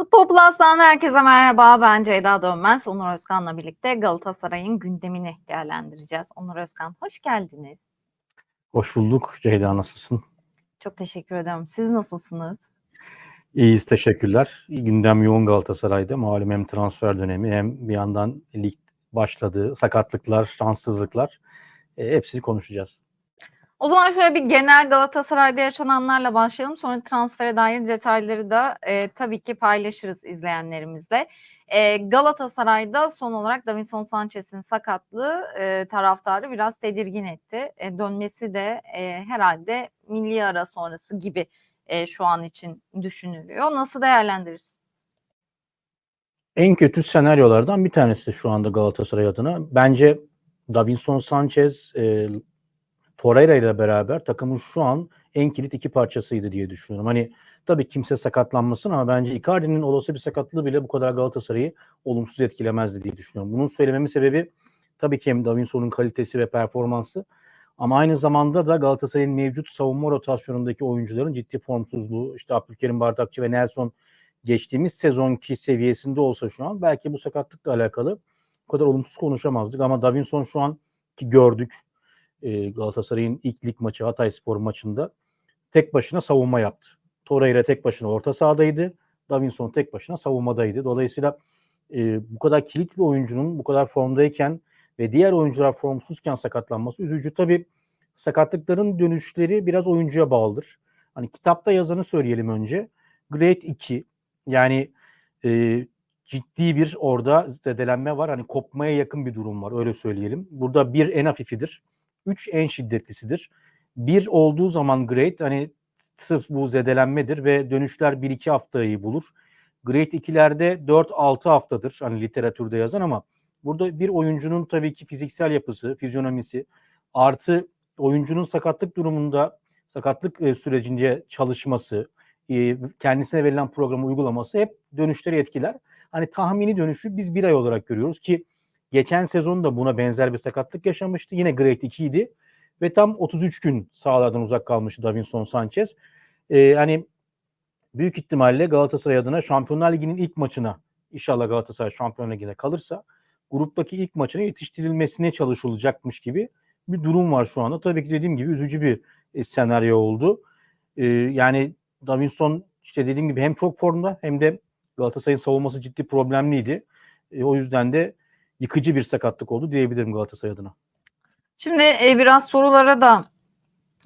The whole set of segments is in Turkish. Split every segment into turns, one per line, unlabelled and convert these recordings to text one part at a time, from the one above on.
Futbol Plus'tan herkese merhaba. Ben Ceyda Dönmez. Onur Özkan'la birlikte Galatasaray'ın gündemini değerlendireceğiz. Onur Özkan hoş geldiniz.
Hoş bulduk. Ceyda nasılsın?
Çok teşekkür ederim. Siz nasılsınız?
İyiyiz teşekkürler. Gündem yoğun Galatasaray'da. Malum hem transfer dönemi hem bir yandan lig başladı. Sakatlıklar, şanssızlıklar. E, hepsini konuşacağız.
O zaman şöyle bir genel Galatasaray'da yaşananlarla başlayalım. Sonra transfere dair detayları da e, tabii ki paylaşırız izleyenlerimizle. E, Galatasaray'da son olarak Davinson Sanchez'in sakatlığı e, taraftarı biraz tedirgin etti. E, dönmesi de e, herhalde milli ara sonrası gibi e, şu an için düşünülüyor. Nasıl değerlendirirsin?
En kötü senaryolardan bir tanesi şu anda Galatasaray adına. Bence Davinson Sanchez, e, Torreira ile beraber takımın şu an en kilit iki parçasıydı diye düşünüyorum. Hani tabii kimse sakatlanmasın ama bence Icardi'nin olası bir sakatlığı bile bu kadar Galatasaray'ı olumsuz etkilemezdi diye düşünüyorum. Bunun söylememin sebebi tabii ki hem Davinson'un kalitesi ve performansı ama aynı zamanda da Galatasaray'ın mevcut savunma rotasyonundaki oyuncuların ciddi formsuzluğu, işte Abdülkerim Bardakçı ve Nelson geçtiğimiz sezonki seviyesinde olsa şu an belki bu sakatlıkla alakalı bu kadar olumsuz konuşamazdık ama Davinson şu an ki gördük e, Galatasaray'ın ilk lig maçı Hatay Spor maçında tek başına savunma yaptı. Torreira tek başına orta sahadaydı. Davinson tek başına savunmadaydı. Dolayısıyla e, bu kadar kilit bir oyuncunun bu kadar formdayken ve diğer oyuncular formsuzken sakatlanması üzücü. Tabii sakatlıkların dönüşleri biraz oyuncuya bağlıdır. Hani kitapta yazanı söyleyelim önce. Grade 2 yani e, ciddi bir orada zedelenme var. Hani kopmaya yakın bir durum var öyle söyleyelim. Burada bir en hafifidir. 3 en şiddetlisidir. 1 olduğu zaman grade hani sırf bu zedelenmedir ve dönüşler 1-2 haftayı bulur. Grade 2'lerde 4-6 haftadır hani literatürde yazan ama burada bir oyuncunun tabii ki fiziksel yapısı, fizyonomisi artı oyuncunun sakatlık durumunda sakatlık e, sürecince çalışması, e, kendisine verilen programı uygulaması hep dönüşleri etkiler. Hani tahmini dönüşü biz bir ay olarak görüyoruz ki Geçen sezon da buna benzer bir sakatlık yaşamıştı. Yine grade 2 idi. Ve tam 33 gün sahalardan uzak kalmıştı Davinson Sanchez. Ee, hani büyük ihtimalle Galatasaray adına Şampiyonlar Ligi'nin ilk maçına inşallah Galatasaray Şampiyonlar Ligi'ne kalırsa gruptaki ilk maçına yetiştirilmesine çalışılacakmış gibi bir durum var şu anda. Tabii ki dediğim gibi üzücü bir e, senaryo oldu. E, yani Davinson işte dediğim gibi hem çok formda hem de Galatasaray'ın savunması ciddi problemliydi. E, o yüzden de yıkıcı bir sakatlık oldu diyebilirim Galatasaray adına.
Şimdi e, biraz sorulara da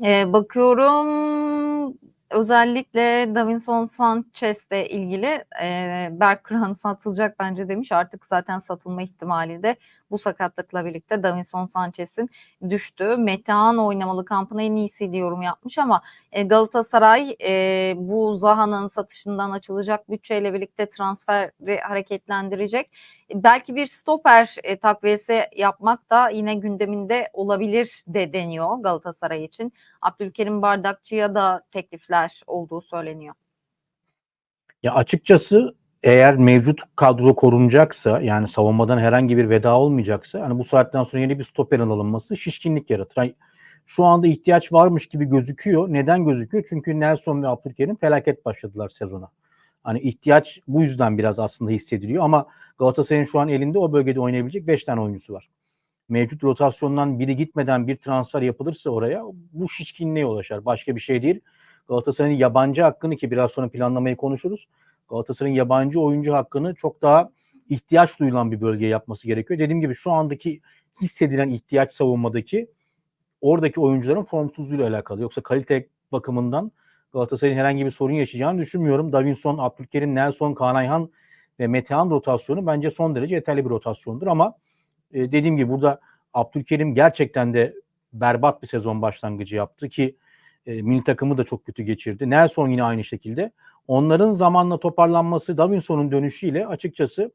e, bakıyorum. Özellikle Davinson Sanchez'le ilgili e, Berk satılacak bence demiş. Artık zaten satılma ihtimali de bu sakatlıkla birlikte Davinson Sanchez'in düştü. Metehan oynamalı kampına en iyisi yorum yapmış ama e, Galatasaray e, bu Zaha'nın satışından açılacak bütçeyle birlikte transferi hareketlendirecek. E, belki bir stoper e, takviyesi yapmak da yine gündeminde olabilir de deniyor Galatasaray için. Abdülkerim Bardakçı'ya da teklifler olduğu söyleniyor.
Ya açıkçası eğer mevcut kadro korunacaksa yani savunmadan herhangi bir veda olmayacaksa hani bu saatten sonra yeni bir stoperin alınması şişkinlik yaratır. Yani şu anda ihtiyaç varmış gibi gözüküyor. Neden gözüküyor? Çünkü Nelson ve Abdülkerim felaket başladılar sezona. Hani ihtiyaç bu yüzden biraz aslında hissediliyor ama Galatasaray'ın şu an elinde o bölgede oynayabilecek 5 tane oyuncusu var. Mevcut rotasyondan biri gitmeden bir transfer yapılırsa oraya bu şişkinliğe ulaşar. Başka bir şey değil. Galatasaray'ın yabancı hakkını ki biraz sonra planlamayı konuşuruz. Galatasaray'ın yabancı oyuncu hakkını çok daha ihtiyaç duyulan bir bölgeye yapması gerekiyor. Dediğim gibi şu andaki hissedilen ihtiyaç savunmadaki oradaki oyuncuların formsuzluğuyla alakalı. Yoksa kalite bakımından Galatasaray'ın herhangi bir sorun yaşayacağını düşünmüyorum. Davinson, Abdülkerim, Nelson, Kaan Ayhan ve Metehan rotasyonu bence son derece yeterli bir rotasyondur ama e, dediğim gibi burada Abdülkerim gerçekten de berbat bir sezon başlangıcı yaptı ki e, milli takımı da çok kötü geçirdi. Nelson yine aynı şekilde. Onların zamanla toparlanması Davinson'un dönüşüyle açıkçası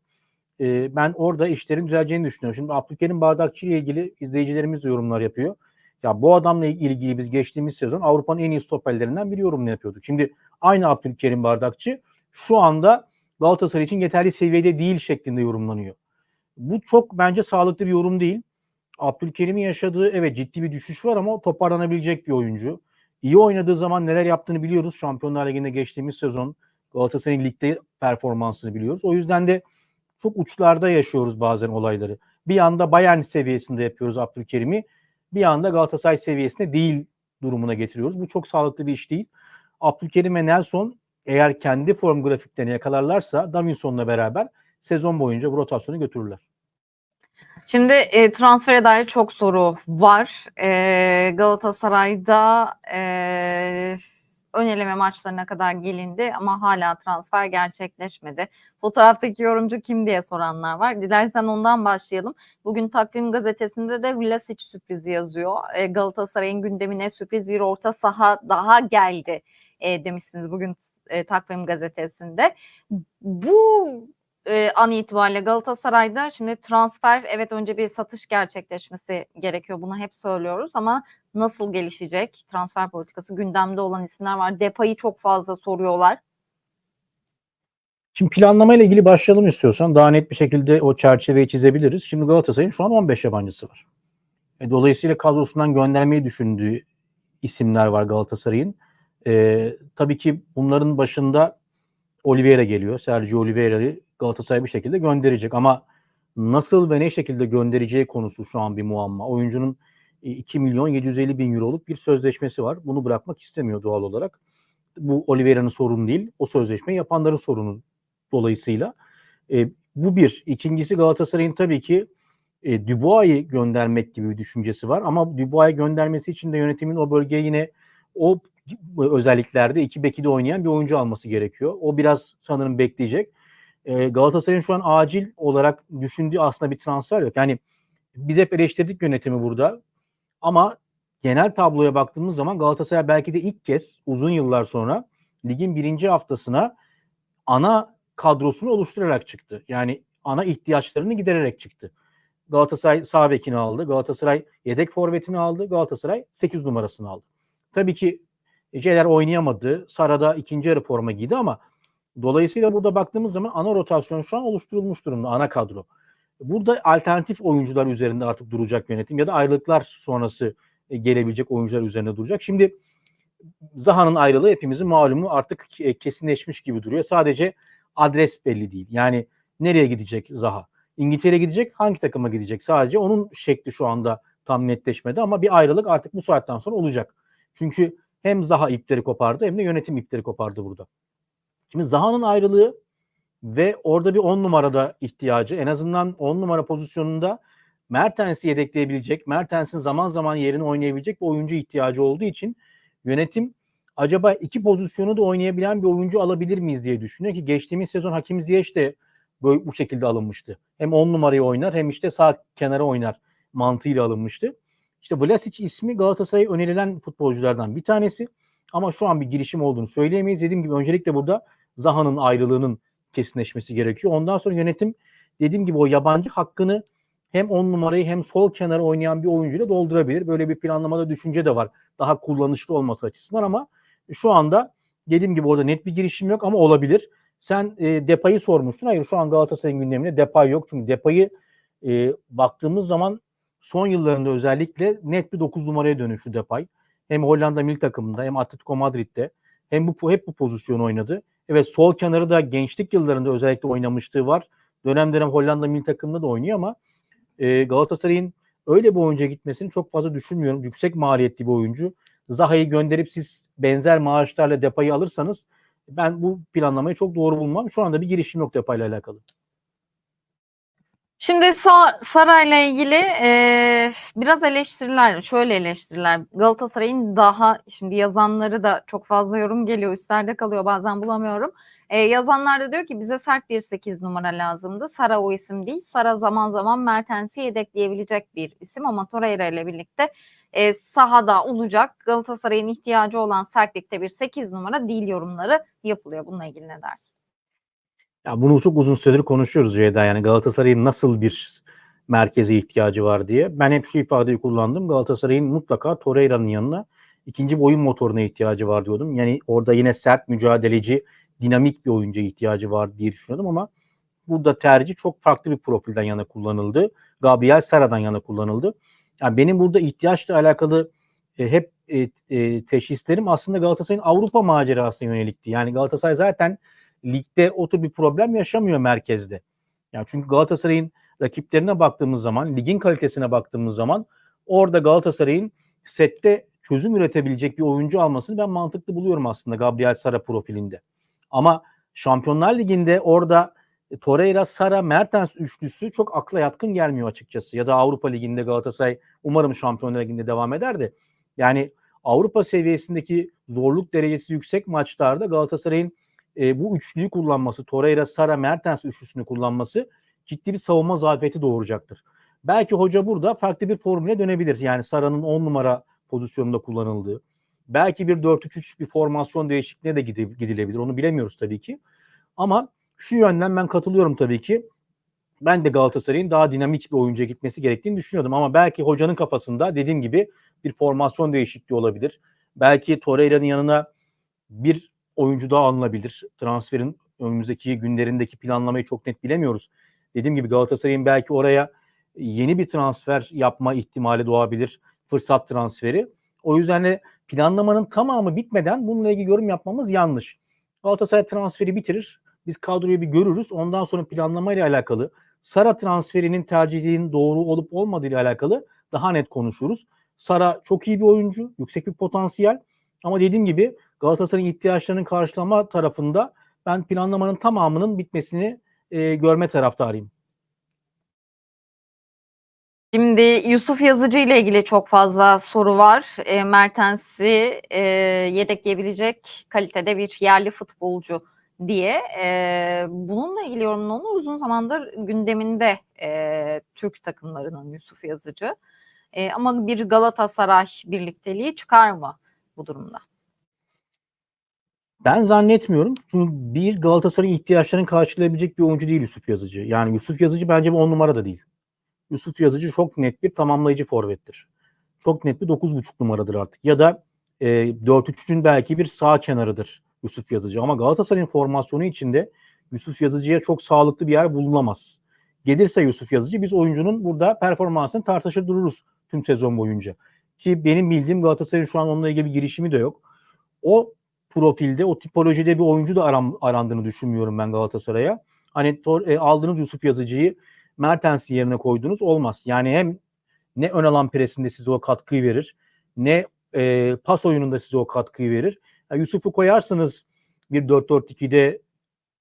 e, ben orada işlerin düzeleceğini düşünüyorum. Şimdi Abdülkerim Bardakçı ile ilgili izleyicilerimiz de yorumlar yapıyor. Ya bu adamla ilgili biz geçtiğimiz sezon Avrupa'nın en iyi stoperlerinden bir yorumunu yapıyorduk. Şimdi aynı Abdülkerim Bardakçı şu anda Galatasaray için yeterli seviyede değil şeklinde yorumlanıyor. Bu çok bence sağlıklı bir yorum değil. Abdülkerim'in yaşadığı evet ciddi bir düşüş var ama toparlanabilecek bir oyuncu. İyi oynadığı zaman neler yaptığını biliyoruz. Şampiyonlar Ligi'nde geçtiğimiz sezon Galatasaray'ın ligde performansını biliyoruz. O yüzden de çok uçlarda yaşıyoruz bazen olayları. Bir anda Bayern seviyesinde yapıyoruz Abdülkerim'i. Bir anda Galatasaray seviyesinde değil durumuna getiriyoruz. Bu çok sağlıklı bir iş değil. Abdülkerim ve Nelson eğer kendi form grafiklerini yakalarlarsa Davinson'la beraber sezon boyunca bu rotasyonu götürürler.
Şimdi e, transfere dair çok soru var. E, Galatasaray'da e, ön eleme maçlarına kadar gelindi ama hala transfer gerçekleşmedi. Fotoğraftaki yorumcu kim diye soranlar var. Dilersen ondan başlayalım. Bugün Takvim Gazetesi'nde de Vlasic sürprizi yazıyor. E, Galatasaray'ın gündemine sürpriz bir orta saha daha geldi e, demişsiniz bugün e, Takvim Gazetesi'nde. Bu e, an itibariyle Galatasaray'da şimdi transfer evet önce bir satış gerçekleşmesi gerekiyor. Bunu hep söylüyoruz ama nasıl gelişecek transfer politikası gündemde olan isimler var. Depay'ı çok fazla soruyorlar.
Şimdi planlama ile ilgili başlayalım istiyorsan. Daha net bir şekilde o çerçeveyi çizebiliriz. Şimdi Galatasaray'ın şu an 15 yabancısı var. E, dolayısıyla kadrosundan göndermeyi düşündüğü isimler var Galatasaray'ın. E, tabii ki bunların başında Oliveira geliyor. Sergio Oliveira'yı Galatasaray bir şekilde gönderecek ama nasıl ve ne şekilde göndereceği konusu şu an bir muamma. Oyuncunun 2 milyon 750 bin euroluk bir sözleşmesi var. Bunu bırakmak istemiyor doğal olarak. Bu Oliveira'nın sorunu değil. O sözleşmeyi yapanların sorunu dolayısıyla. E, bu bir. İkincisi Galatasaray'ın tabii ki e, Dubois'ı göndermek gibi bir düşüncesi var. Ama Dubois'ı göndermesi için de yönetimin o bölgeye yine o özelliklerde iki beki de oynayan bir oyuncu alması gerekiyor. O biraz sanırım bekleyecek. E, Galatasaray'ın şu an acil olarak düşündüğü aslında bir transfer yok. Yani biz hep eleştirdik yönetimi burada. Ama genel tabloya baktığımız zaman Galatasaray belki de ilk kez uzun yıllar sonra ligin birinci haftasına ana kadrosunu oluşturarak çıktı. Yani ana ihtiyaçlarını gidererek çıktı. Galatasaray sağ bekini aldı. Galatasaray yedek forvetini aldı. Galatasaray 8 numarasını aldı. Tabii ki Celer oynayamadı. Sara'da ikinci yarı forma giydi ama dolayısıyla burada baktığımız zaman ana rotasyon şu an oluşturulmuş durumda. Ana kadro. Burada alternatif oyuncular üzerinde artık duracak yönetim ya da ayrılıklar sonrası e, gelebilecek oyuncular üzerinde duracak. Şimdi Zaha'nın ayrılığı hepimizin malumu artık kesinleşmiş gibi duruyor. Sadece adres belli değil. Yani nereye gidecek Zaha? İngiltere'ye gidecek, hangi takıma gidecek? Sadece onun şekli şu anda tam netleşmedi ama bir ayrılık artık bu saatten sonra olacak. Çünkü hem Zaha ipleri kopardı hem de yönetim ipleri kopardı burada. Şimdi Zaha'nın ayrılığı ve orada bir 10 numarada ihtiyacı en azından 10 numara pozisyonunda Mertens'i yedekleyebilecek, Mertens'in zaman zaman yerini oynayabilecek bir oyuncu ihtiyacı olduğu için yönetim acaba iki pozisyonu da oynayabilen bir oyuncu alabilir miyiz diye düşünüyor ki geçtiğimiz sezon Hakim Ziyech de böyle bu şekilde alınmıştı. Hem 10 numarayı oynar hem işte sağ kenara oynar mantığıyla alınmıştı. İşte Vlasic ismi Galatasaray'a önerilen futbolculardan bir tanesi. Ama şu an bir girişim olduğunu söyleyemeyiz. Dediğim gibi öncelikle burada Zaha'nın ayrılığının kesinleşmesi gerekiyor. Ondan sonra yönetim dediğim gibi o yabancı hakkını hem 10 numarayı hem sol kenara oynayan bir oyuncuyla doldurabilir. Böyle bir planlamada düşünce de var. Daha kullanışlı olması açısından ama şu anda dediğim gibi orada net bir girişim yok ama olabilir. Sen e, Depay'ı sormuştun. Hayır şu an Galatasaray'ın gündeminde Depay yok. Çünkü Depay'ı e, baktığımız zaman son yıllarında özellikle net bir 9 numaraya dönüştü Depay. Hem Hollanda milli takımında hem Atletico Madrid'de hem bu hep bu pozisyonu oynadı. Evet sol kenarı da gençlik yıllarında özellikle oynamışlığı var. Dönem dönem Hollanda milli takımında da oynuyor ama e, Galatasaray'ın öyle bir oyuncuya gitmesini çok fazla düşünmüyorum. Yüksek maliyetli bir oyuncu. Zaha'yı gönderip siz benzer maaşlarla Depay'ı alırsanız ben bu planlamayı çok doğru bulmam. Şu anda bir girişim yok Depay'la alakalı.
Şimdi Sa- Saray'la ilgili e, biraz eleştiriler, şöyle eleştiriler. Galatasaray'ın daha, şimdi yazanları da çok fazla yorum geliyor, üstlerde kalıyor bazen bulamıyorum. E, yazanlar da diyor ki bize sert bir 8 numara lazımdı. Sara o isim değil. Sara zaman zaman Mertens'i yedekleyebilecek bir isim ama Torreira ile birlikte e, sahada olacak. Galatasaray'ın ihtiyacı olan sertlikte bir 8 numara değil yorumları yapılıyor. Bununla ilgili ne dersin?
Ya bunu çok uzun süredir konuşuyoruz Ceyda. Yani Galatasaray'ın nasıl bir merkeze ihtiyacı var diye. Ben hep şu ifadeyi kullandım. Galatasaray'ın mutlaka Torreira'nın yanına ikinci bir oyun motoruna ihtiyacı var diyordum. Yani orada yine sert mücadeleci, dinamik bir oyuncuya ihtiyacı var diye düşünüyordum ama burada tercih çok farklı bir profilden yana kullanıldı. Gabriel Sara'dan yana kullanıldı. Yani benim burada ihtiyaçla alakalı e, hep e, e, teşhislerim aslında Galatasaray'ın Avrupa macerasına yönelikti. Yani Galatasaray zaten ligde o tür bir problem yaşamıyor merkezde. Yani çünkü Galatasaray'ın rakiplerine baktığımız zaman, ligin kalitesine baktığımız zaman orada Galatasaray'ın sette çözüm üretebilecek bir oyuncu almasını ben mantıklı buluyorum aslında Gabriel Sara profilinde. Ama Şampiyonlar Ligi'nde orada e, Torreira, Sara, Mertens üçlüsü çok akla yatkın gelmiyor açıkçası. Ya da Avrupa Ligi'nde Galatasaray umarım Şampiyonlar Ligi'nde devam eder de. Yani Avrupa seviyesindeki zorluk derecesi yüksek maçlarda Galatasaray'ın e, bu üçlüyü kullanması, Torreira, Sara, Mertens üçlüsünü kullanması ciddi bir savunma zafiyeti doğuracaktır. Belki hoca burada farklı bir formüle dönebilir. Yani Sara'nın 10 numara pozisyonunda kullanıldığı. Belki bir 4-3-3 bir formasyon değişikliğine de gidilebilir. Onu bilemiyoruz tabii ki. Ama şu yönden ben katılıyorum tabii ki. Ben de Galatasaray'ın daha dinamik bir oyuncuya gitmesi gerektiğini düşünüyordum. Ama belki hocanın kafasında dediğim gibi bir formasyon değişikliği olabilir. Belki Torreira'nın yanına bir oyuncu daha alınabilir. Transferin önümüzdeki günlerindeki planlamayı çok net bilemiyoruz. Dediğim gibi Galatasaray'ın belki oraya yeni bir transfer yapma ihtimali doğabilir. Fırsat transferi. O yüzden de planlamanın tamamı bitmeden bununla ilgili yorum yapmamız yanlış. Galatasaray transferi bitirir. Biz kadroyu bir görürüz. Ondan sonra planlama ile alakalı Sara transferinin tercihinin doğru olup olmadığı ile alakalı daha net konuşuruz. Sara çok iyi bir oyuncu, yüksek bir potansiyel. Ama dediğim gibi Galatasaray'ın ihtiyaçlarının karşılama tarafında ben planlamanın tamamının bitmesini e, görme taraftarıyım.
Şimdi Yusuf Yazıcı ile ilgili çok fazla soru var. E, Mertens'i e, yedekleyebilecek kalitede bir yerli futbolcu diye. E, bununla ilgili yorumunu uzun zamandır gündeminde e, Türk takımlarının Yusuf Yazıcı. E, ama bir Galatasaray birlikteliği çıkar mı bu durumda?
Ben zannetmiyorum. Çünkü bir Galatasaray'ın ihtiyaçlarını karşılayabilecek bir oyuncu değil Yusuf Yazıcı. Yani Yusuf Yazıcı bence bir on numara da değil. Yusuf Yazıcı çok net bir tamamlayıcı forvettir. Çok net bir 9.5 numaradır artık. Ya da e, 4-3'ün belki bir sağ kenarıdır Yusuf Yazıcı. Ama Galatasaray'ın formasyonu içinde Yusuf Yazıcı'ya çok sağlıklı bir yer bulunamaz. Gelirse Yusuf Yazıcı biz oyuncunun burada performansını tartışır dururuz tüm sezon boyunca. Ki benim bildiğim Galatasaray'ın şu an onunla ilgili bir girişimi de yok. O profilde, o tipolojide bir oyuncu da aram, arandığını düşünmüyorum ben Galatasaray'a. Hani e, aldığınız Yusuf Yazıcı'yı Mertens yerine koydunuz olmaz. Yani hem ne ön alan presinde size o katkıyı verir ne e, pas oyununda size o katkıyı verir. Yani Yusuf'u koyarsınız bir 4-4-2'de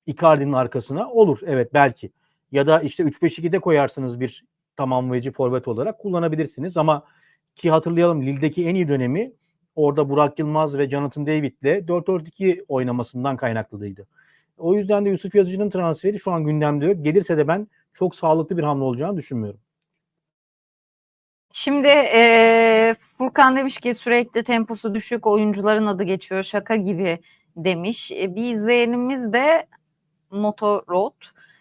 Icardi'nin arkasına olur evet belki. Ya da işte 3-5-2'de koyarsınız bir tamamlayıcı forvet olarak kullanabilirsiniz ama ki hatırlayalım Lille'deki en iyi dönemi orada Burak Yılmaz ve Jonathan David'le 4-4-2 oynamasından kaynaklıydı. O yüzden de Yusuf Yazıcı'nın transferi şu an gündemde yok. Gelirse de ben çok sağlıklı bir hamle olacağını düşünmüyorum.
Şimdi e, Furkan demiş ki sürekli temposu düşük oyuncuların adı geçiyor şaka gibi demiş. E, bir izleyenimiz de Motorod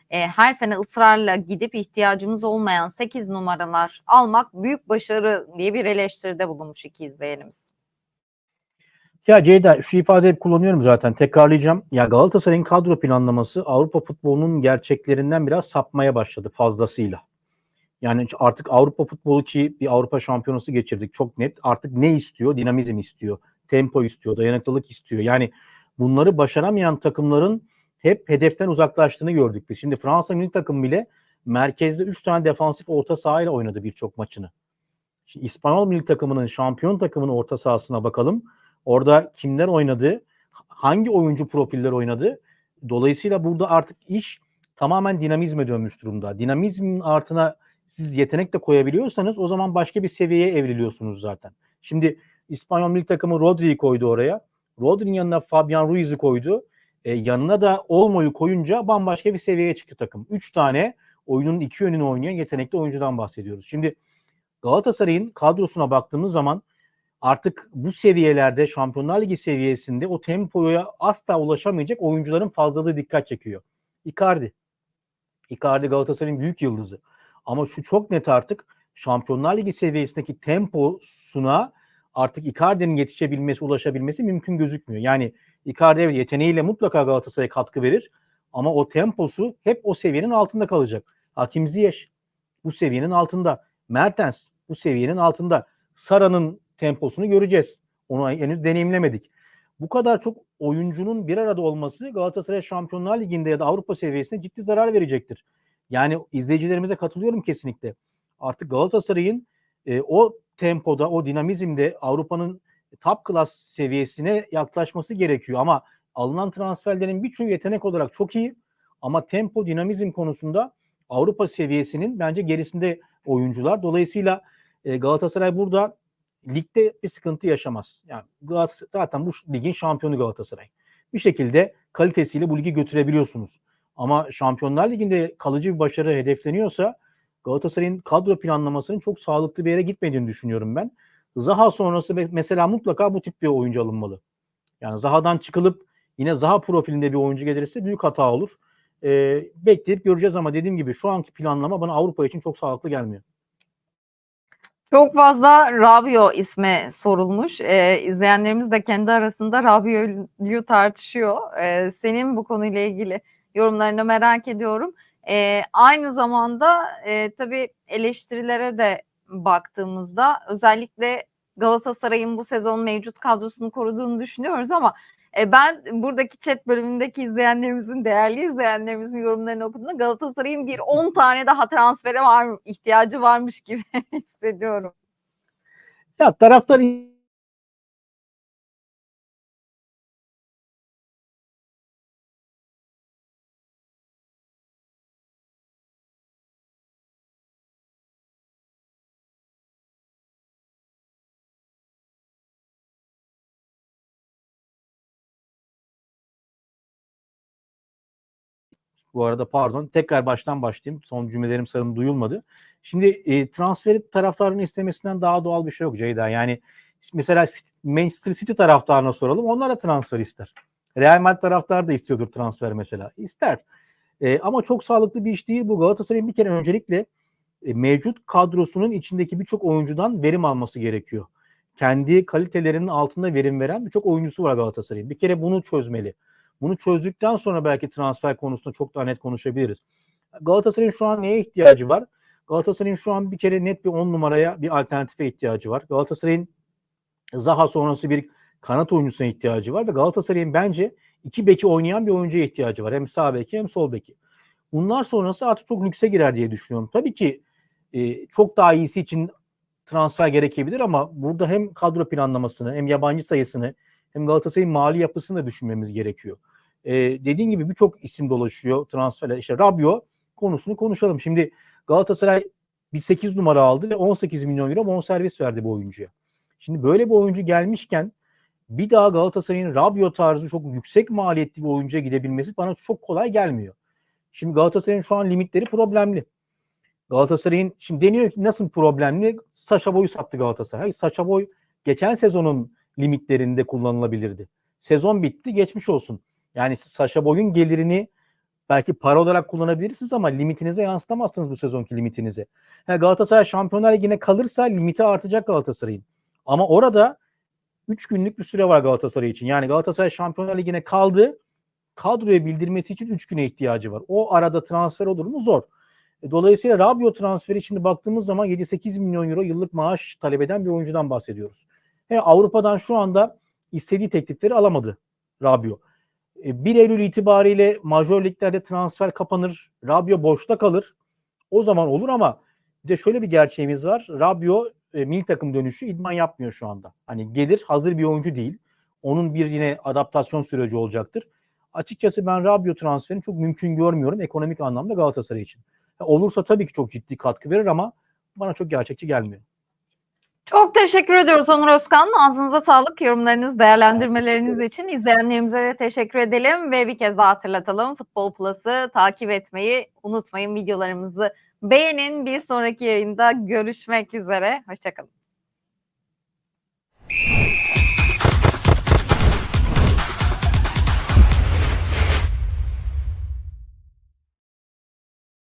e, her sene ısrarla gidip ihtiyacımız olmayan 8 numaralar almak büyük başarı diye bir eleştiride bulunmuş iki izleyenimiz.
Ya Ceyda şu ifadeyi hep kullanıyorum zaten tekrarlayacağım. Ya Galatasaray'ın kadro planlaması Avrupa futbolunun gerçeklerinden biraz sapmaya başladı fazlasıyla. Yani artık Avrupa futbolu ki bir Avrupa şampiyonası geçirdik çok net. Artık ne istiyor? Dinamizm istiyor. Tempo istiyor, dayanıklılık istiyor. Yani bunları başaramayan takımların hep hedeften uzaklaştığını gördük biz. Şimdi Fransa milli takım bile merkezde 3 tane defansif orta sahayla oynadı birçok maçını. Şimdi İspanyol milli takımının şampiyon takımının orta sahasına bakalım. Orada kimler oynadı? Hangi oyuncu profiller oynadı? Dolayısıyla burada artık iş tamamen dinamizme dönmüş durumda. Dinamizmin artına siz yetenek de koyabiliyorsanız o zaman başka bir seviyeye evriliyorsunuz zaten. Şimdi İspanyol milli takımı Rodri'yi koydu oraya. Rodri'nin yanına Fabian Ruiz'i koydu. E, yanına da Olmo'yu koyunca bambaşka bir seviyeye çıktı takım. Üç tane oyunun iki yönünü oynayan yetenekli oyuncudan bahsediyoruz. Şimdi Galatasaray'ın kadrosuna baktığımız zaman artık bu seviyelerde Şampiyonlar Ligi seviyesinde o tempoya asla ulaşamayacak oyuncuların fazlalığı dikkat çekiyor. Icardi. Icardi Galatasaray'ın büyük yıldızı. Ama şu çok net artık Şampiyonlar Ligi seviyesindeki temposuna artık Icardi'nin yetişebilmesi, ulaşabilmesi mümkün gözükmüyor. Yani Icardi evet yeteneğiyle mutlaka Galatasaray'a katkı verir ama o temposu hep o seviyenin altında kalacak. Hakim Ziyech bu seviyenin altında. Mertens bu seviyenin altında. Sara'nın temposunu göreceğiz. Onu henüz deneyimlemedik. bu kadar çok oyuncunun bir arada olması Galatasaray Şampiyonlar Ligi'nde ya da Avrupa seviyesinde ciddi zarar verecektir. Yani izleyicilerimize katılıyorum kesinlikle. Artık Galatasaray'ın e, o tempoda, o dinamizmde Avrupa'nın top class seviyesine yaklaşması gerekiyor. Ama alınan transferlerin birçoğu yetenek olarak çok iyi. Ama tempo, dinamizm konusunda Avrupa seviyesinin bence gerisinde oyuncular. Dolayısıyla e, Galatasaray burada ligde bir sıkıntı yaşamaz. Yani zaten bu ligin şampiyonu Galatasaray. Bir şekilde kalitesiyle bu ligi götürebiliyorsunuz. Ama Şampiyonlar Ligi'nde kalıcı bir başarı hedefleniyorsa Galatasaray'ın kadro planlamasının çok sağlıklı bir yere gitmediğini düşünüyorum ben. Zaha sonrası mesela mutlaka bu tip bir oyuncu alınmalı. Yani Zaha'dan çıkılıp yine Zaha profilinde bir oyuncu gelirse büyük hata olur. Ee, bekleyip göreceğiz ama dediğim gibi şu anki planlama bana Avrupa için çok sağlıklı gelmiyor.
Çok fazla Rabio ismi sorulmuş. Ee, izleyenlerimiz de kendi arasında Rabio'yu tartışıyor. Ee, senin bu konuyla ilgili yorumlarını merak ediyorum. Ee, aynı zamanda e, tabii eleştirilere de baktığımızda özellikle Galatasaray'ın bu sezon mevcut kadrosunu koruduğunu düşünüyoruz ama e, ben buradaki chat bölümündeki izleyenlerimizin, değerli izleyenlerimizin yorumlarını okuduğumda Galatasaray'ın bir 10 tane daha transfere var ihtiyacı varmış gibi hissediyorum.
Ya taraftar Bu arada pardon tekrar baştan başlayayım. Son cümlelerim sanırım duyulmadı. Şimdi e, transferi taraftarının istemesinden daha doğal bir şey yok Ceyda. Yani mesela Manchester City taraftarına soralım. Onlar da transfer ister. Real Madrid taraftarı da istiyordur transfer mesela. İster. E, ama çok sağlıklı bir iş değil bu. Galatasaray'ın bir kere öncelikle e, mevcut kadrosunun içindeki birçok oyuncudan verim alması gerekiyor. Kendi kalitelerinin altında verim veren birçok oyuncusu var Galatasaray'ın. Bir kere bunu çözmeli. Bunu çözdükten sonra belki transfer konusunda çok daha net konuşabiliriz. Galatasaray'ın şu an neye ihtiyacı var? Galatasaray'ın şu an bir kere net bir 10 numaraya bir alternatife ihtiyacı var. Galatasaray'ın Zaha sonrası bir kanat oyuncusuna ihtiyacı var ve Galatasaray'ın bence iki beki oynayan bir oyuncuya ihtiyacı var. Hem sağ beki hem sol beki. Bunlar sonrası artık çok lükse girer diye düşünüyorum. Tabii ki e, çok daha iyisi için transfer gerekebilir ama burada hem kadro planlamasını hem yabancı sayısını hem Galatasaray'ın mali yapısını da düşünmemiz gerekiyor. Ee, dediğin gibi birçok isim dolaşıyor transferler. İşte Rabio konusunu konuşalım. Şimdi Galatasaray bir 8 numara aldı ve 18 milyon euro bonservis verdi bu oyuncuya. Şimdi böyle bir oyuncu gelmişken bir daha Galatasaray'ın Rabio tarzı çok yüksek maliyetli bir oyuncuya gidebilmesi bana çok kolay gelmiyor. Şimdi Galatasaray'ın şu an limitleri problemli. Galatasaray'ın şimdi deniyor ki nasıl problemli? Saşa Boy'u sattı Galatasaray. Hayır, Saşa Boy geçen sezonun limitlerinde kullanılabilirdi. Sezon bitti geçmiş olsun. Yani Saşa Boy'un gelirini belki para olarak kullanabilirsiniz ama limitinize yansıtamazsınız bu sezonki limitinize. Yani Galatasaray Şampiyonlar Ligi'ne kalırsa limiti artacak Galatasaray'ın. Ama orada 3 günlük bir süre var Galatasaray için. Yani Galatasaray Şampiyonlar Ligi'ne kaldı. Kadroya bildirmesi için 3 güne ihtiyacı var. O arada transfer olur mu? Zor. E, Dolayısıyla Rabio transferi şimdi baktığımız zaman 7-8 milyon euro yıllık maaş talep eden bir oyuncudan bahsediyoruz. He, Avrupa'dan şu anda istediği teklifleri alamadı Rabio. 1 Eylül itibariyle major liglerde transfer kapanır. Rabio boşta kalır. O zaman olur ama bir de şöyle bir gerçeğimiz var. Rabio e, milli takım dönüşü idman yapmıyor şu anda. Hani gelir hazır bir oyuncu değil. Onun bir yine adaptasyon süreci olacaktır. Açıkçası ben Rabio transferini çok mümkün görmüyorum ekonomik anlamda Galatasaray için. Olursa tabii ki çok ciddi katkı verir ama bana çok gerçekçi gelmiyor.
Çok teşekkür ediyoruz Onur Özkan. Ağzınıza sağlık. Yorumlarınız, değerlendirmeleriniz için izleyenlerimize de teşekkür edelim ve bir kez daha hatırlatalım. Futbol Plus'ı takip etmeyi unutmayın. Videolarımızı beğenin. Bir sonraki yayında görüşmek üzere. Hoşçakalın.